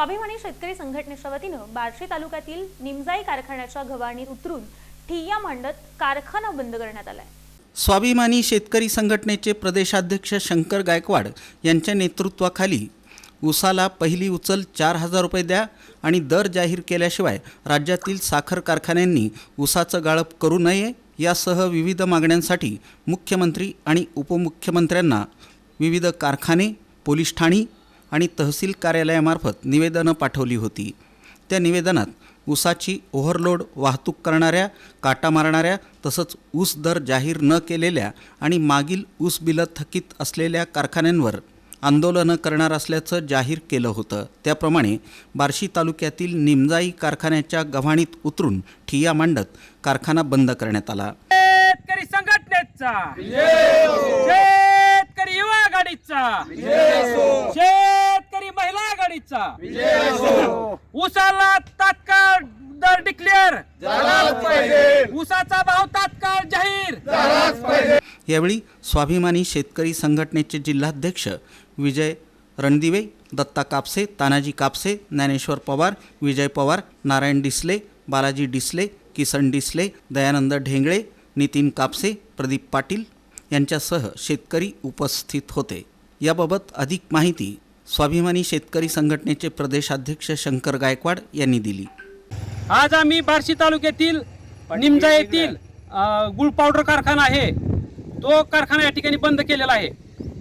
स्वाभिमानी शेतकरी संघटनेच्या वतीनं बार्शी तालुक्यातील निमजाई कारखान्याच्या गव्हाणीत उतरून ठिय्या मांडत कारखाना बंद करण्यात आलाय. स्वाभिमानी शेतकरी संघटनेचे प्रदेशाध्यक्ष शंकर गायकवाड यांच्या नेतृत्वाखाली उसाला पहिली उचल चार हजार रुपये द्या आणि दर जाहीर केल्याशिवाय राज्यातील साखर कारखान्यांनी उसाचं गाळप करू नये यासह विविध मागण्यांसाठी मुख्यमंत्री आणि उपमुख्यमंत्र्यांना विविध कारखाने पोलीस ठाणी आणि तहसील कार्यालयामार्फत निवेदनं पाठवली होती. त्या निवेदनात ऊसाची ओव्हरलोड वाहतूक करणाऱ्या काटा मारणाऱ्या तसंच ऊस दर जाहीर न केलेल्या आणि मागील ऊस बिलं थकीत असलेल्या कारखान्यांवर आंदोलनं करणार असल्याचं जाहीर केलं होतं. त्याप्रमाणे बार्शी तालुक्यातील निमजाई कारखान्याच्या गव्हाणीत उतरून ठिय्या मांडत कारखाना बंद करण्यात आला. शेतकरी संघटनेचा. शेतकरी युवा आघाडीचा. आघाडीचा. उसाला तात्काळ दर डिक्लेअर उसाचा भाव तात्काळ जाहीर. यावेळी स्वाभिमानी शेतकरी संघटनेचे जिल्हाध्यक्ष विजय रणदिवे दत्ता कापसे तानाजी कापसे ज्ञानेश्वर पवार विजय पवार नारायण डिसले बालाजी डिसले किसन डिसले दयानंद ढेंगळे नितीन कापसे प्रदीप पाटील यांच्यासह शेतकरी उपस्थित होते. याबाबत अधिक माहिती स्वाभिमानी शेतकरी संघटनेचे प्रदेशाध्यक्ष शंकर गायकवाड यांनी दिली. आज आम्ही बार्शी तालुक्यातील निमजा येथील गुळ पावडर कारखाना आहे. तो कारखाना या ठिकाणी बंद केलेला आहे.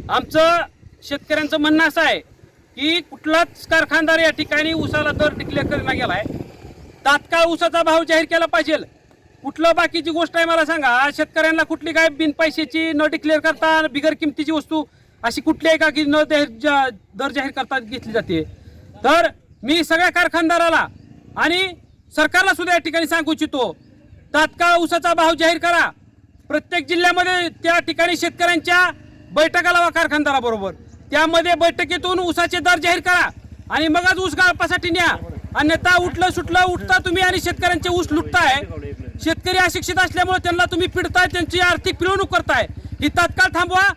आमचं शेतकऱ्यांचं म्हणणं असं आहे की कुठलाच कारखानदार या ठिकाणी उसाला दर डिक्लेअर करण्यात गेला आहे तात्काळ उसाचा भाव जाहीर केला पाहिजे. कुठलं बाकीची गोष्ट आहे मला सांगा. शेतकऱ्यांना कुठली काय बिन पैशाची न डिक्लेअर करता बिगर किमतीची वस्तू अशी कुठली आहे का की न जाहीर दर जाहीर करता घेतली जाते. तर मी सगळ्या कारखानदाराला आणि सरकारला सुद्धा या ठिकाणी सांगू इच्छितो तात्काळ ऊसाचा भाव जाहीर करा. प्रत्येक जिल्ह्यामध्ये त्या ठिकाणी शेतकऱ्यांच्या बैठका लावा कारखानदाराबरोबर. त्यामध्ये बैठकीतून ऊसाचे दर जाहीर करा आणि मगच ऊस गाळपासाठी न्या. अन्यथा उठलं सुटलं उठता तुम्ही आणि शेतकऱ्यांचे ऊस लुटताय. शेतकरी अशिक्षित असल्यामुळे त्यांना तुम्ही पिडताय त्यांची आर्थिक पिळवणूक करताय. ही तात्काळ थांबवा.